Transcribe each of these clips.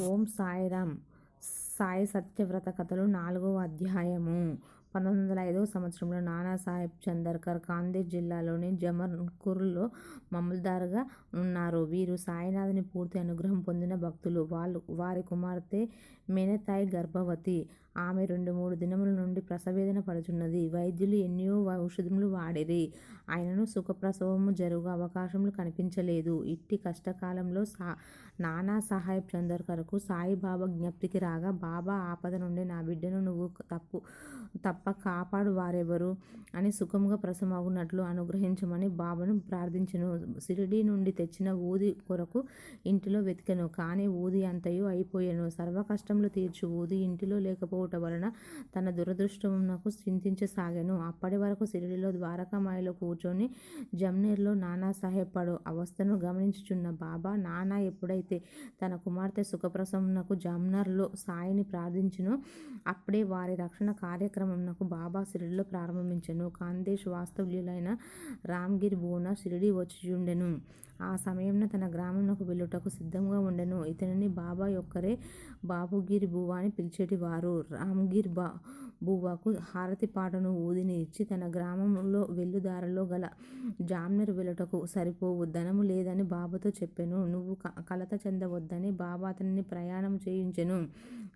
ఓం సాయిరామ్. సాయి సత్యవ్రత కథలు నాలుగవ అధ్యాయము. పంతొమ్మిది వందల ఐదవ సంవత్సరంలో నానాసాహెబ్ చందర్కర్ కాందేజ్ జిల్లాలోని జమర్కూర్లో మమల్దార్గా ఉన్నారు. వీరు సాయినాథుని పూర్తి అనుగ్రహం పొందిన భక్తులు. వాళ్ళు వారి కుమార్తె మేనతాయి గర్భవతి. ఆమె రెండు మూడు దినముల నుండి ప్రసవేదన పడుచున్నది. వైద్యులు ఎన్నో ఔషధములు వాడిరి. ఆయనను సుఖప్రసవము జరుగు అవకాశములు కనిపించలేదు. ఇట్టి కష్టకాలంలో సా నానా సాహెబ్ చందర్కర్కు సాయిబాబా జ్ఞప్తికి రాగా బాబా ఆపద నుండి నా బిడ్డను నువ్వు తప్పు తప్ప కాపాడు వారెవరు అని సుఖముగా ప్రసమగునట్లు అనుగ్రహించమని బాబాను ప్రార్థించను. సిరిడి నుండి తెచ్చిన ఊది కొరకు ఇంటిలో వెతికెను. కానీ ఊది అంతయు అయిపోయాను. సర్వ కష్టములు తీర్చు. ఊది ఇంటిలో లేకపోవడం లేకపోవట వలన తన దురదృష్టమునకు చింతించసాగాను. అప్పటి వరకు సిరిడిలో ద్వారకామాయిలో కూర్చొని జమ్నీర్లో నానాసాహెబ్ పడు అవస్థను గమనించుచున్న బాబా నానా ఎప్పుడైతే తన కుమార్తె సుఖప్రసమునకు జమ్నర్లో సాయిని ప్రార్థించును అప్పుడే వారి రక్షణ కార్యక్రమంనకు బాబా సిరిడిలో ప్రారంభించెను. కాందేశ్ వాస్తవ్యులైన రామ్గిర్ బూన షిరిడి వచ్చియుండెను ఆ సమయంలో తన గ్రామంలోకి వెళ్ళుటకు సిద్ధంగా ఉండెను. ఇతనిని బాబా యొక్కరే బాబుగిరి భువా అని పిలిచేటివారు. రామ్గిర్ బా బువ్వకు హారతి పాటను ఊదిని ఇచ్చి తన గ్రామంలో వెల్లుదారలో గల జామ్నర్ వెళ్ళుటకు సరిపోవు. ధనము లేదని బాబాతో చెప్పెను. నువ్వు కలత చెందవద్దని బాబా అతనిని ప్రయాణం చేయించెను.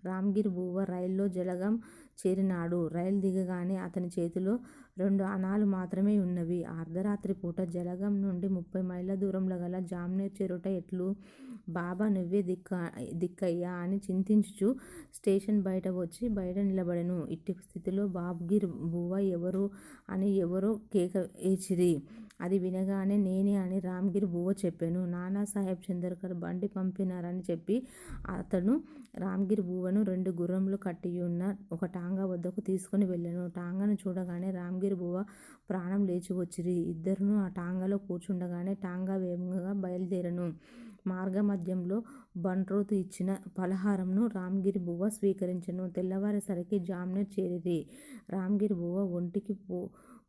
రామ్గిర్ బువ్వ రైల్లో జలగం చేరినాడు. రైలు దిగగానే అతని చేతిలో రెండు అణాలు మాత్రమే ఉన్నవి. అర్ధరాత్రి పూట జలగం నుండి ముప్పై మైళ్ళ దూరంలో గల జామ్నేర్ చేరుట ఎట్లు? బాబా నువ్వే దిక్క దిక్కయ్యా అని చింతించుచు స్టేషన్ బయట వచ్చి బయట నిలబడెను. ఇట్టి స్థితిలో బాబ్గిర్ బువ్వ ఎవరు అని ఎవరో కేక ఏచిరి. అది వినగానే నేనే అని రామ్గిర్ బువ్వ చెప్పాను. నానాసాహెబ్ చంద్రకర్ బండి పంపినారని చెప్పి అతను రామ్గిర్ బువ్వను రెండు గుర్రంలో కట్టి ఉన్న ఒక టాంగా వద్దకు తీసుకుని వెళ్ళాను. టాంగాను చూడగానే రామ్గిర్ బువ్వ ప్రాణం లేచి వచ్చిరి ఇద్దరును ఆ టాంగాలో కూర్చుండగానే టాంగా వేగంగా బయలుదేరను. మార్గమధ్యంలో బంట్రోతు ఇచ్చిన పలహారంను రామ్గిరి బువ్వ స్వీకరించెను. తెల్లవారేసరికి జామ్నర్ చేరిరి రామ్గిరి బువ్వ ఒంటికి పో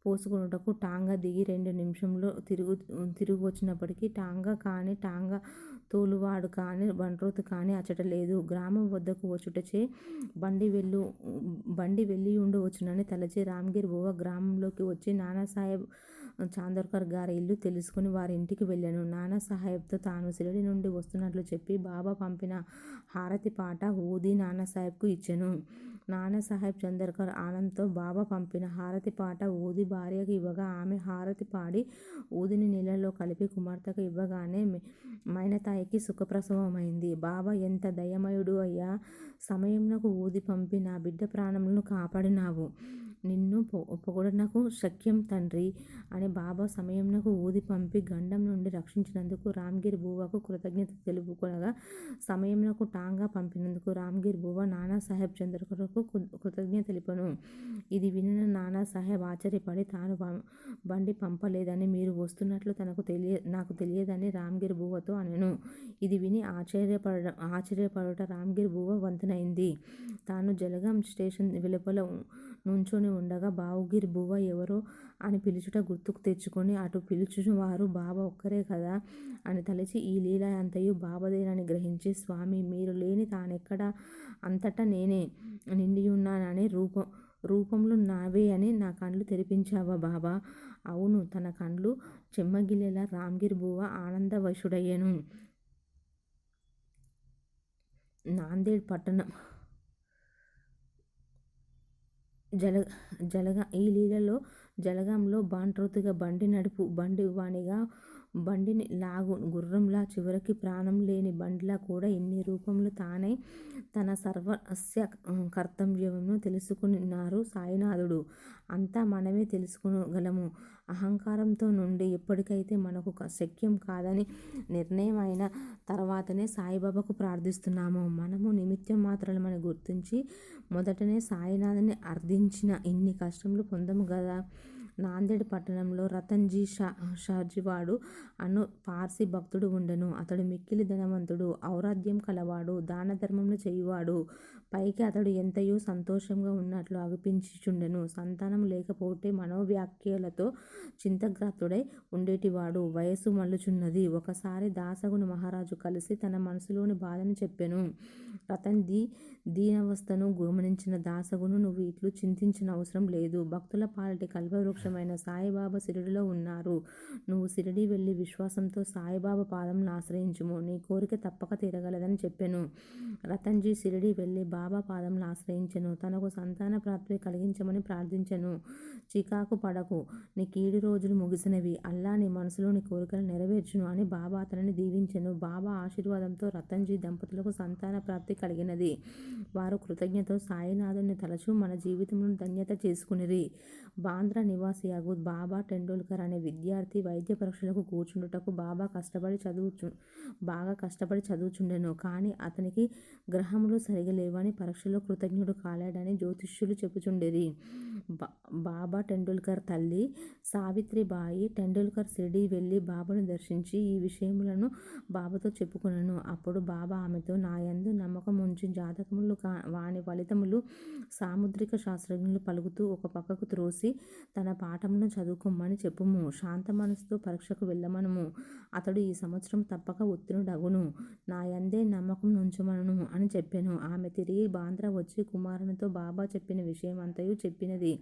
పోసుకొనుటకు టాంగా దిగి రెండు నిమిషంలో తిరుగు తిరిగి వచ్చినప్పటికీ టాంగా కానీ టాంగా తోలువాడు కానీ బంట్రోతు కానీ అచ్చట లేదు. గ్రామం వద్దకు వచ్చుటచే బండి వెళ్ళు బండి వెళ్ళి ఉండవచ్చునని తలచి రామ్గిర్ బువ్వ గ్రామంలోకి వచ్చి నానాసాహెబ్ చాందోర్కర్ గారి ఇల్లు తెలుసుకుని వారి ఇంటికి వెళ్ళాను నానాసాహెబ్తో తాను సిరడి నుండి వస్తున్నట్లు చెప్పి బాబా పంపిన హారతి పాట ఊది నానాసాహెబ్కు ఇచ్చెను. నానాసాహెబ్ చందర్కర్ ఆనంద్తో బాబా పంపిన హారతి పాట ఊది భార్యకు ఇవ్వగా ఆమె హారతి పాడి ఊదిని నీళ్ళలో కలిపి కుమార్తెకు ఇవ్వగానే మైనతాయికి సుఖప్రసవమైంది. బాబా ఎంత దయమయుడు అయ్యా సమయంనకు ఊది పంపి నా బిడ్డ ప్రాణములను కాపాడినావు. నిన్ను పొగడనకు శక్యం తండ్రి అని బాబా సమయంనకు ఊది పంపి గండం నుండి రక్షించినందుకు రామ్గిర్ బువ్వకు కృతజ్ఞత తెలుపుకొనగా సమయంనకు టాంగా పంపినందుకు రామ్గిర్ బువ్వ నానాసాహెబ్ చంద్రకర్కు కృతజ్ఞత తెలిపను. ఇది వినిన నానాసాహెబ్ ఆశ్చర్యపడి తాను బండి పంపలేదని మీరు వస్తున్నట్లు తనకు తెలియ నాకు తెలియదని రామ్గిర్ బువ్వతో అనెను. ఇది విని ఆశ్చర్యపడ ఆశ్చర్యపడుట రామ్గిర్ బువ్వ వంతనైంది తాను జలగాం స్టేషన్ వెలుపల నుంచొని ఉండగా బావుగిరి బువ్వ ఎవరో అని పిలుచుట గుర్తుకు తెచ్చుకొని అటు పిలుచువారు బాబా ఒక్కరే కదా అని తలచి ఈ లీల అంతయు బాబాదేనని గ్రహించి స్వామి మీరు లేని తానెక్కడ? అంతటా నేనే నిండియున్నానని రూపం రూపంలో నావే అని నా కండ్లు తెరిపించావా బాబా? అవును తన కండ్లు చెమ్మగిలేలా రామ్గిరి బువ్వ ఆనందవశుడయ్యను. నాందేడ్ పట్టణం జల జలగా ఈ లీలలో జలగంలో బాంట్రోతుగా బండి నడుపు బండి వానిగా బండిని లాగు. గుర్రంలా చివరికి ప్రాణం లేని బండిలా కూడా ఇన్ని రూపములు తానై తన సర్వస్య కర్తవ్యమును తెలుసుకున్నారు సాయినాథుడు. అంతా మనమే తెలుసుకోగలము అహంకారంతో నుండి ఎప్పటికైతే మనకు శక్యం కాదని నిర్ణయం అయిన తర్వాతనే సాయిబాబాకు ప్రార్థిస్తున్నాము. మనము నిమిత్తం మాత్రమని గుర్తించి మొదటనే సాయినాథుని అర్థించిన ఇన్ని కష్టములు పొందము కదా నాందేడ్ పట్టణంలో రతన్జీ షా షార్జివాడు అను పార్సీ భక్తుడు ఉండెను. అతడు మిక్కిలి ధనవంతుడు, ఔరాధ్యం కలవాడు, దానధర్మములు చేయువాడు. పైకి అతడు ఎంతయో సంతోషంగా ఉన్నట్లు అగుపించుచుండెను. సంతానం లేకపోతే మనోవ్యాఖ్యలతో చింతాగ్రస్తుడై ఉండేటివాడు వయస్సు మల్లుచున్నది ఒకసారి దాసగును మహారాజు కలిసి తన మనసులోని బాధను చెప్పెను. రతన్ జీ దీనవస్థను గమనించిన దాసగును నువ్వు ఇట్లు చింతించిన అవసరం లేదు. భక్తుల పాలటి కల్పవృక్ష కల్పవృక్షమైన సాయిబాబా షిరిడీలో ఉన్నారు. నువ్వు షిరిడీ వెళ్ళి విశ్వాసంతో సాయిబాబా పాదంను ఆశ్రయించుము. నీ కోరిక తప్పక తీరగలదని చెప్పెను. రతన్జీ షిరిడీ వెళ్ళి బాబా పాదంను ఆశ్రయించెను. తనకు సంతాన ప్రాప్తి కలిగించమని ప్రార్థించెను. చికాకు పడకు. నీ కీడు రోజులు ముగిసినవి. అల్లా నీ మనసులోని కోరికలు నెరవేర్చును అని బాబా అతనిని దీవించెను. బాబా ఆశీర్వాదంతో రతన్జీ దంపతులకు సంతాన ప్రాప్తి కలిగినది. వారు కృతజ్ఞతో సాయినాథుని తలచూ మన జీవితంలో ధన్యత చేసుకునిరి బాంద్రా నివాసియగు బాబా టెండూల్కర్ అనే విద్యార్థి వైద్య పరీక్షలకు కూర్చుండుటకు బాబా కష్టపడి చదువుచు బాగా కష్టపడి చదువుచుండెను. కానీ అతనికి గ్రహములు సరిగా లేవని, పరీక్షలో కృతజ్ఞుడు కాలేడని జ్యోతిష్యులు చెప్పుచుండేది బాబా టెండూల్కర్ తల్లి సావిత్రిబాయి టెండూల్కర్ సిడి వెళ్ళి బాబాను దర్శించి ఈ విషయములను బాబాతో చెప్పుకున్నాను అప్పుడు బాబా ఆమెతో నాయందు నమ్మకముంచి జాతకములు కా వాని ఫలితములు సాముద్రిక శాస్త్రజ్ఞులు పలుకుతూ ఒక పక్కకు త్రోసి తన పాఠమును చదువుకోమని చెప్పుము. శాంత మనసుతో పరీక్షకు వెళ్ళమనము అతడు ఈ సంవత్సరం తప్పక ఉత్తీర్ణుడగును. నాయందే నుంచుమనను అని చెప్పాను ఆమె తిరిగి బాంద్రా వచ్చి కుమారునితో బాబా చెప్పిన విషయం అంతయు చెప్పినది.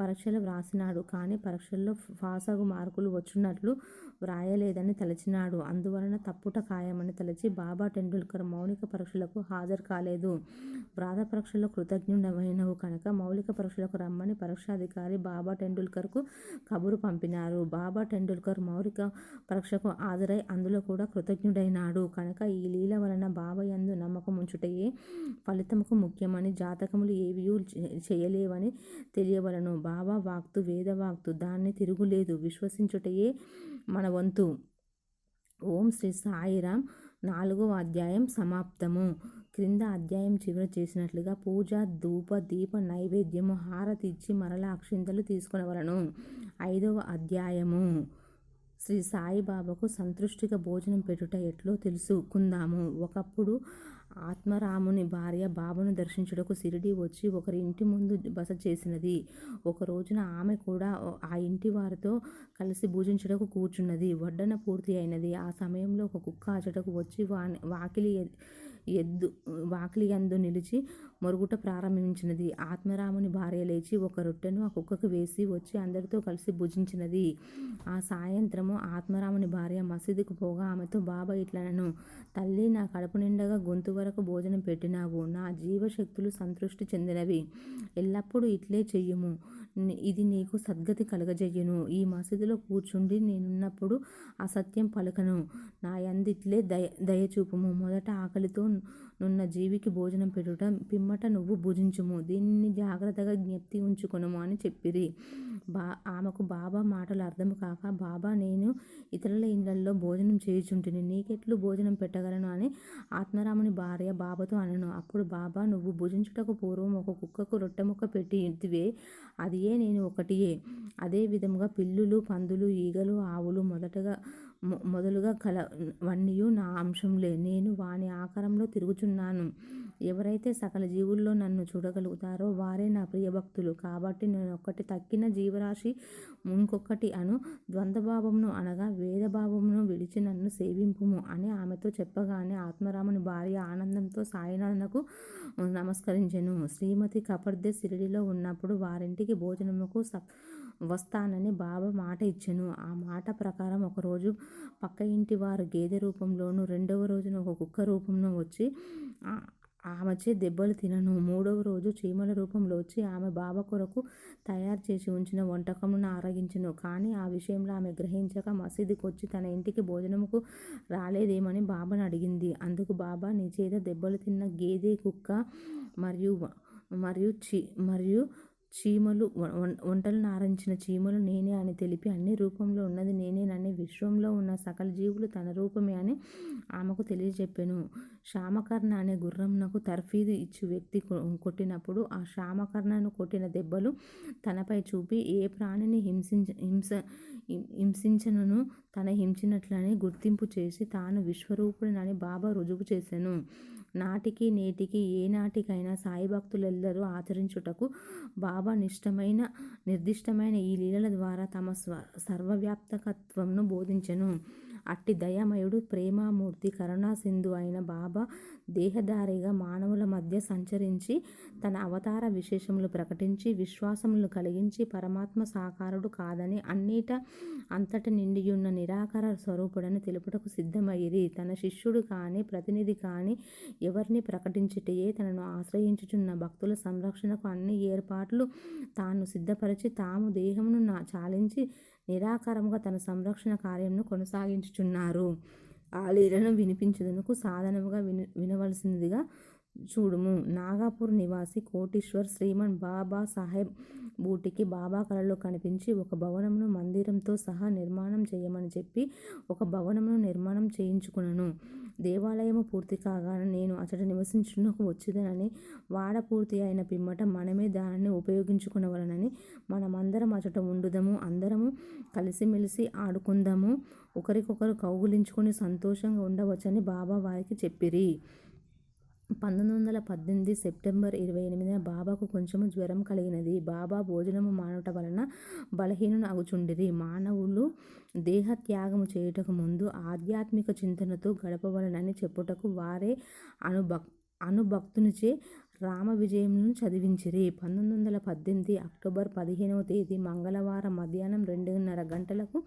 పరీక్షలు వ్రాసినాడు. కానీ పరీక్షల్లో పాస్ పాసగు మార్కులు వచ్చినట్లు వ్రాయలేదని తలచినాడు. అందువలన తప్పుట ఖాయమని తలచి బాబా టెండూల్కర్ మౌలిక పరీక్షలకు హాజరు కాలేదు. వ్రాత పరీక్షలు కృతజ్ఞుడవైనవు కనుక మౌలిక పరీక్షలకు రమ్మని పరీక్షాధికారి బాబా టెండూల్కర్కు కబురు పంపినారు. బాబా టెండూల్కర్ మౌలిక పరీక్షకు హాజరై అందులో కూడా కృతజ్ఞుడైనాడు కనుక ఈ లీల వలన బాబా యందు నమ్మకం ఉంచుటయే ఫలితముకు ముఖ్యమని, జాతకములు ఏవియూ చేయలేవని తెలియవలను బాబా వాక్తు వేదవాక్తు దాన్ని తిరుగులేదు. విశ్వసించుటయే మన వంతు. ఓం శ్రీ సాయిరామ్ నాలుగవ అధ్యాయం సమాప్తము. క్రింద అధ్యాయం చివర చేసినట్లుగా పూజ, ధూప, దీప నైవేద్యము, హారతి ఇచ్చి మరల అక్షింతలు తీసుకునవలను ఐదవ అధ్యాయము శ్రీ సాయిబాబాకు సంతృష్టిగా భోజనం పెట్టుట ఎట్లో తెలుసుకుందాము. ఒకప్పుడు ఆత్మారాముని భార్య బాబాను దర్శించుటకు షిరిడీ వచ్చి ఒకరి ఇంటి ముందు బస చేసినది. ఒక రోజున ఆమె కూడా ఆ ఇంటి వారితో కలిసి భుజించుటకు కూర్చున్నది. వడ్డన పూర్తి అయినది. ఆ సమయంలో ఒక కుక్క అచటకు వచ్చి వాకిలి ఎద్దు వాకిలి యందు నిలిచి మొరుగుట ప్రారంభించినది. ఆత్మారాముని భార్య లేచి ఒక రొట్టెను ఆ కుక్కకు వేసి వచ్చి అందరితో కలిసి భుజించినది. ఆ సాయంత్రము ఆత్మారాముని భార్య మసీదుకు పోగా ఆమెతో బాబా ఇట్లనను తల్లి నా కడుపునిండగా గొంతు వరకు భోజనం పెట్టినావు. నా జీవశక్తులు సంతృష్టి చెందినవి. ఎల్లప్పుడూ ఇట్లే చెయ్యము ఇది నీకు సద్గతి కలగజెయ్యను ఈ మసీదులో కూర్చుండి నేనున్నప్పుడు అసత్యం పలుకను. దయ దయచూపుము. మొదట ఆకలితో నున్న జీవికి భోజనం పెట్టుట, పిమ్మట నువ్వు భుజించుము. దీన్ని జాగ్రత్తగా జ్ఞప్తి ఉంచుకొనుము అని చెప్పిరి. బా ఆమెకు బాబా మాటలు అర్థం కాక బాబా నేను ఇతరుల ఇళ్ళలో భోజనం చేయుచుంటిని. నీకెట్లు భోజనం పెట్టగలను అని ఆత్మారాముని భార్య బాబాతో అనను అప్పుడు బాబా నువ్వు భుజించుటకు పూర్వం ఒక కుక్కకు రొట్టె ముక్క పెట్టితివే అదియే నేను ఒకటియే. అదే విధముగా పిల్లులు, పందులు, ఈగలు, ఆవులు మొదటగా మొదలుగా కల కలవన్నీయు నా అంశంలే నేను వాని ఆకారంలో తిరుగుచున్నాను. ఎవరైతే సకల జీవుల్లో నన్ను చూడగలుగుతారో వారే నా ప్రియభక్తులు. కాబట్టి నేను ఒక్కటి తక్కిన జీవరాశి ఇంకొకటి అను ద్వంద్వభావమును అనగా వేదభావమును విడిచి నన్ను సేవింపుము అని ఆమెతో చెప్పగానే ఆత్మరాముని భార్య ఆనందంతో సాయినాథనకు నమస్కరించెను. శ్రీమతి కపర్దే సిరిడిలో ఉన్నప్పుడు వారింటికి భోజనముకు భోజనమునకు వస్తానని బాబా మాట ఇచ్చెను. ఆ మాట ప్రకారం ఒకరోజు పక్క ఇంటి వారు గేదె రూపంలోను, రెండవ రోజున ఒక కుక్క రూపంలో వచ్చి ఆమెచే దెబ్బలు తినను మూడవ రోజు చీమల రూపంలో వచ్చి ఆమె బాబా కొరకు తయారు చేసి ఉంచిన వంటకమును ఆరగించను కానీ ఆ విషయంలో ఆమె గ్రహించక మసీదుకొచ్చి తన ఇంటికి భోజనముకు రాలేదేమని బాబాను అడిగింది. అందుకు బాబా నీచేత దెబ్బలు తిన్న గేదె, కుక్క మరియు మరియు చీ మరియు చీమలు వంటలు నారించిన చీమలు నేనే అని తెలిపి అన్ని రూపంలో ఉన్నది నేనేనని విశ్వంలో ఉన్న సకల జీవులు తన రూపమే అని ఆమెకు తెలియజెప్పెను. శ్యామకర్ణ అనే గుర్రంనకు తర్ఫీదు ఇచ్చి వ్యక్తి కొట్టినప్పుడు ఆ శ్యామకర్ణను కొట్టిన దెబ్బలు తనపై చూపి ఏ ప్రాణిని హింసించ హింస హింసించనను తన హింసినట్లని గుర్తింపు చేసి తాను విశ్వరూపుడినని బాబా రుజువు చేశాను నాటికి నేటికి ఏనాటికైనా సాయి భక్తులెల్లరూ ఆచరించుటకు బాబా నిష్టమైన నిర్దిష్టమైన ఈ లీలల ద్వారా తమ స్వ సర్వవ్యాప్తకత్వంను బోధించెను. అట్టి దయామయుడు ప్రేమామూర్తి కరుణాసింధు అయిన బాబా దేహధారిగా మానవుల మధ్య సంచరించి తన అవతార విశేషములు ప్రకటించి విశ్వాసములు కలిగించి పరమాత్మ సాకారుడు కాదని అన్నిట అంతట నిండియున్న నిరాకార స్వరూపుడని తెలుపుటకు సిద్ధమయ్యిరి తన శిష్యుడు కానీ ప్రతినిధి కానీ ఎవరిని ప్రకటించిటయే తనను ఆశ్రయించుచున్న భక్తుల సంరక్షణకు అన్ని ఏర్పాట్లు తాను సిద్ధపరిచి తాము దేహమును చాలించి నిరాకారముగా తన సంరక్షణ కార్యంను కొనసాగించుచున్నారు. ఆ లీలను వినిపించుదనకు సాధనముగా విని వినవలసినదిగా చూడుము. నాగాపూర్ నివాసి కోటీశ్వర్ శ్రీమన్ బాబా సాహెబ్ బూటికి బాబా కళలో కనిపించి ఒక భవనమును మందిరంతో సహా నిర్మాణం చేయమని చెప్పి ఒక భవనమును నిర్మాణం చేయించుకున్నాను దేవాలయము పూర్తి కాగానే నేను అతడు నివసించుటకు వచ్చిదనని వాడ పూర్తి అయిన పిమ్మట మనమే దానిని ఉపయోగించుకునవలనని మనమందరం అచట ఉండుదము. అందరము కలిసిమెలిసి ఆడుకుందాము. ఒకరికొకరు కౌగులించుకొని సంతోషంగా ఉండవచ్చని బాబా వారికి చెప్పిరి. పంతొమ్మిది వందల పద్దెనిమిది సెప్టెంబర్ ఇరవై ఎనిమిదిన బాబాకు కొంచెము జ్వరం కలిగినది. బాబా భోజనము మానుట వలన బలహీనులు అగుచుండిరి. మానవులు దేహ త్యాగము చేయుటకు ముందు ఆధ్యాత్మిక చింతనతో గడపవలనని చెప్పుటకు వారే అనుభక్ అనుభక్తునిచే రామ విజయంను చదివించిరి. పంతొమ్మిది వందల పద్దెనిమిది అక్టోబర్ పదిహేనవ తేదీ మంగళవారం మధ్యాహ్నం రెండున్నర గంటలకు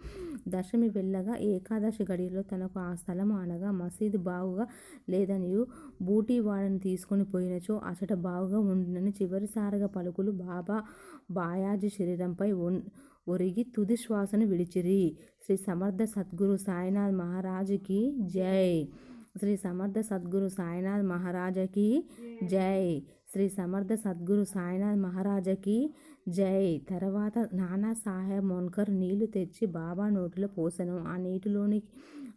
దశమి వెళ్ళగా ఏకాదశి గడియలో తనకు ఆ స్థలము అనగా మసీదు బాగుగా లేదనియు బూటీ వాడని తీసుకొని పోయినచో అచట బాగుగా ఉండునని చివరిసారిగా పలుకులు బాబా బాయాజీ శరీరంపై ఒరిగి తుది శ్వాసను విడిచిరి. శ్రీ సమర్థ సద్గురు సాయినాథ్ మహారాజుకి జై. శ్రీ సమర్థ సద్గురు సాయినాథ్ మహారాజకి జై. శ్రీ సమర్థ సద్గురు సాయినాథ్ మహారాజకి జై. తర్వాత నానా సాహెబ్ మోన్కర్ నీళ్ళు తెచ్చి బాబా నోటిలో పోసెను. ఆ నీటిలోనికి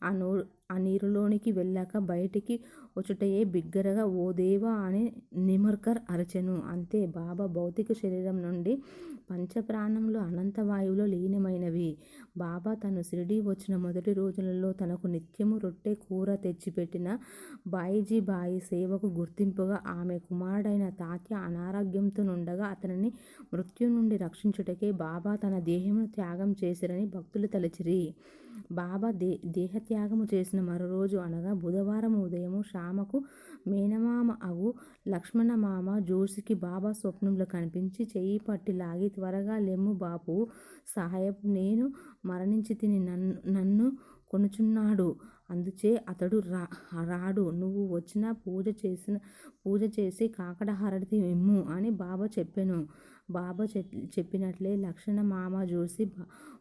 ఆ నో ఆ నీరులోనికి వెళ్ళాక బయటికి వచ్చుటయే బిగ్గరగా ఓ దేవా అని నిమర్కర్ అరచెను. అంతే బాబా భౌతిక శరీరం నుండి పంచప్రాణంలో అనంత వాయువులో లీనమైనవి. బాబా తను షిరిడి వచ్చిన మొదటి రోజులలో తనకు నిత్యము రొట్టె కూర తెచ్చిపెట్టిన బాయిజీ బాయి సేవకు గుర్తింపుగా ఆమె కుమారుడైన తాత్య అనారోగ్యంతో నుండగా అతనిని మృత్యు నుండి రక్షించుటకే బాబా తన దేహమును త్యాగం చేసిరని భక్తులు తలచిరి. బాబా దే దేహత్యాగము చేసిన మరో రోజు అనగా బుధవారం ఉదయము ఆమెకు మేనమామ అగు లక్ష్మణమామ జోషికి బాబా స్వప్నంలో కనిపించి చెయ్యి పట్టి లాగి త్వరగా లెమ్ము బాపు. సాహెబ్ నేను మరణించి తిని నన్ను నన్ను కొనుచున్నాడు. అందుచే అతడు రా రాడు. నువ్వు వచ్చిన పూజ చేసిన పూజ చేసి కాకడ హారతి ఇమ్ము అని బాబా చెప్పాను. బాబా చెప్పినట్లే లక్షణ మామ చూసి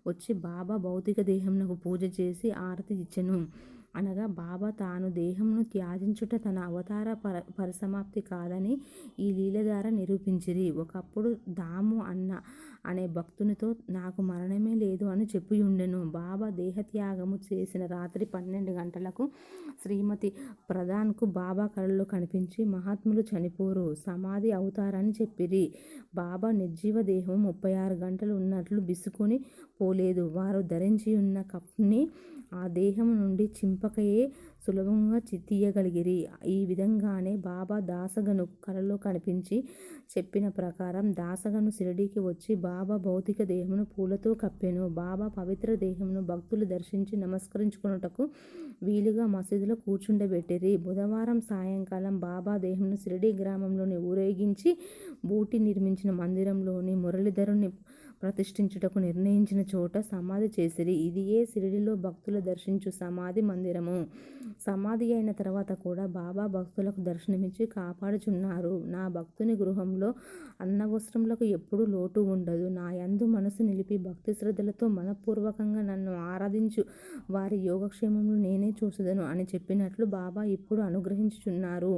వచ్చి బాబా భౌతిక దేహంనకు పూజ చేసి ఆరతి ఇచ్చెను. అనగా బాబా తాను దేహంను త్యాజించుట తన అవతార పర పరిసమాప్తి కాదని ఈ లీల ద్వారా నిరూపించిరి. ఒకప్పుడు దాము అన్న అనే భక్తునితో నాకు మరణమే లేదు అని చెప్పి ఉండెను బాబా దేహత్యాగము చేసిన రాత్రి పన్నెండు గంటలకు శ్రీమతి ప్రధాన్కు బాబా కళలో కనిపించి మహాత్ములు చనిపోరు. సమాధి అవుతారని చెప్పిరి. బాబా నిర్జీవ దేహం ముప్పై ఆరు గంటలు ఉన్నట్లు బిసుకొని పోలేదు. వారు ధరించి ఉన్న కప్ని ఆ దేహం నుండి చింప చింపకయే సులభంగా తీయగలిగిరి. ఈ విధంగానే బాబా దాసగను కలలో కనిపించి చెప్పిన ప్రకారం దాసగను షిరిడీకి వచ్చి బాబా భౌతిక దేహమును పూలతో కప్పెను. బాబా పవిత్ర దేహమును భక్తులు దర్శించి నమస్కరించుకున్నటకు వీలుగా మసీదులో కూర్చుండబెట్టిరి. బుధవారం సాయంకాలం బాబా దేహమును షిరిడీ గ్రామంలోని ఊరేగించి బూటి నిర్మించిన మందిరంలోని మురళీధరుని ప్రతిష్ఠించుటకు నిర్ణయించిన చోట సమాధి చేసిరి. ఇదియే షిరిడిలో భక్తులు దర్శించు సమాధి మందిరము. సమాధి అయిన తర్వాత కూడా బాబా భక్తులకు దర్శనమిచ్చి కాపాడుచున్నారు. నా భక్తుని గృహంలో అన్నవస్త్రములకు ఎప్పుడు లోటు ఉండదు. నా యందు మనసు నిలిపి భక్తి శ్రద్ధలతో మనపూర్వకంగా నన్ను ఆరాధించు వారి యోగక్షేమములు నేనే చూసదను అని చెప్పినట్లు బాబా ఇప్పుడు అనుగ్రహించుచున్నారు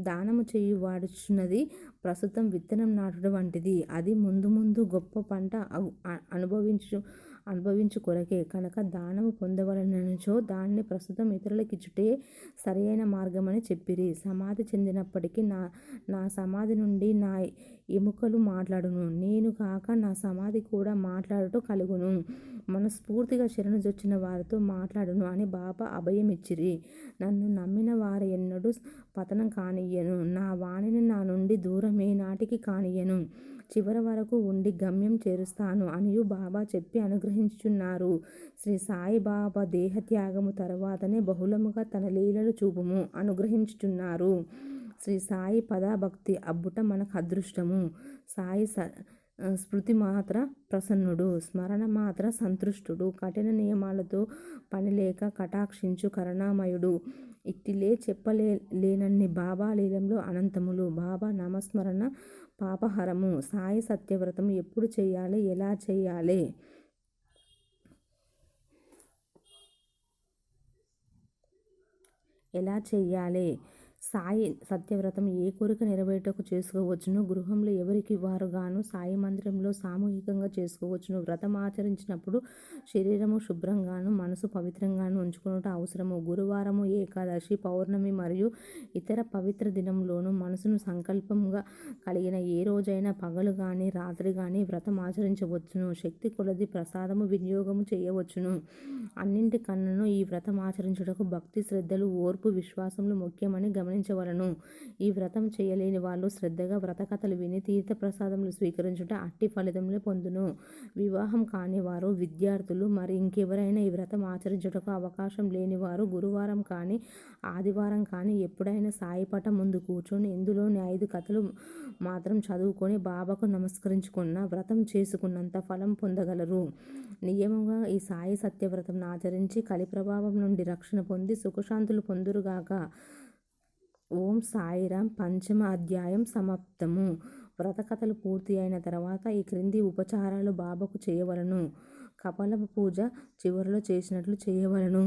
దానము చేయు వాడుచున్నది ప్రస్తుతం విత్తనం నాటడం వంటిది. అది ముందు ముందు గొప్ప పంట అనుభవించు అనుభవించు కొరకే కనుక దానము పొందవలనచో దానిని ప్రస్తుతం ఇతరులకిచ్చుటే సరియైన మార్గమని చెప్పిరి. సమాధి చెందినప్పటికీ నా నా సమాధి నుండి నా ఎముకలు మాట్లాడును. నేను కాక నా సమాధి కూడా మాట్లాడుట కలుగును. మనస్ఫూర్తిగా శరణుజొచ్చిన వారితో మాట్లాడును అని బాబా అభయమిచ్చిరి. నన్ను నమ్మిన వారు ఎన్నడూ పతనం కానియ్యను. నా వాణిని నా నుండి దూరమేనాటికి కానియ్యను. చివరి వరకు ఉండి గమ్యం చేరుస్తాను అనియూ బాబా చెప్పి అనుగ్రహించుచున్నారు. శ్రీ సాయిబాబా దేహత్యాగము తర్వాతనే బహుళముగా తన లీలలు చూపుము అనుగ్రహించుచున్నారు. శ్రీ సాయి పదభక్తి అబ్బుట మనకు అదృష్టము సాయి స స్మృతి మాత్ర ప్రసన్నుడు. స్మరణ మాత్ర సంతృష్టుడు కఠిన నియమాలతో పనిలేక కటాక్షించు కరుణామయుడు. ఇట్టిలే చెప్పలే లేనన్ని బాబా లీలంలో అనంతములు. బాబా నామస్మరణ పాపహరము. సాయి సత్యవ్రతం ఎప్పుడు చేయాలి ఎలా చేయాలి ఎలా చేయాలి సాయి సత్యవ్రతం ఏ కోరిక నెరవేటకు చేసుకోవచ్చును? గృహంలో ఎవరికి వారుగాను, సాయి మందిరంలో సామూహికంగా చేసుకోవచ్చును. వ్రతం ఆచరించినప్పుడు శరీరము శుభ్రంగాను, మనసు పవిత్రంగాను ఉంచుకొనుట అవసరము. గురువారము, ఏకాదశి, పౌర్ణమి మరియు ఇతర పవిత్ర దినంలోనూ మనసును సంకల్పంగా కలిగిన ఏ రోజైనా పగలు కానీ రాత్రి కానీ వ్రతం ఆచరించవచ్చును శక్తి కొలది ప్రసాదము వినియోగము చేయవచ్చును. అన్నింటికన్నను ఈ వ్రతం ఆచరించుటకు భక్తి శ్రద్ధలు, ఓర్పు, విశ్వాసములు ముఖ్యమని గమని గమనించవలెను. ఈ వ్రతం చేయలేని వాళ్ళు శ్రద్ధగా వ్రతకథలు విని తీర్థ ప్రసాదములు స్వీకరించుట అట్టి ఫలితములు పొందును. వివాహం కానివారు, విద్యార్థులు మరి ఇంకెవరైనా ఈ వ్రతం ఆచరించుటకు అవకాశం లేనివారు గురువారం కానీ ఆదివారం కానీ ఎప్పుడైనా సాయిపట ముందు కూర్చొని ఇందులోని ఐదు కథలు మాత్రం చదువుకొని బాబాకు నమస్కరించుకున్న వ్రతం చేసుకున్నంత ఫలం పొందగలరు. నియమంగా ఈ సాయి సత్యవ్రతంను ఆచరించి కలి ప్రభావం నుండి రక్షణ పొంది సుఖశాంతులు పొందురుగాక ఓం సాయిరామ్ పంచమ అధ్యాయం సమాప్తము. వ్రతకథలు పూర్తి అయిన తర్వాత ఈ క్రింది ఉపచారాలు బాబాకు చేయవలెను. కపాల పూజ చివరిలో చేసినట్లు చేయవలెను.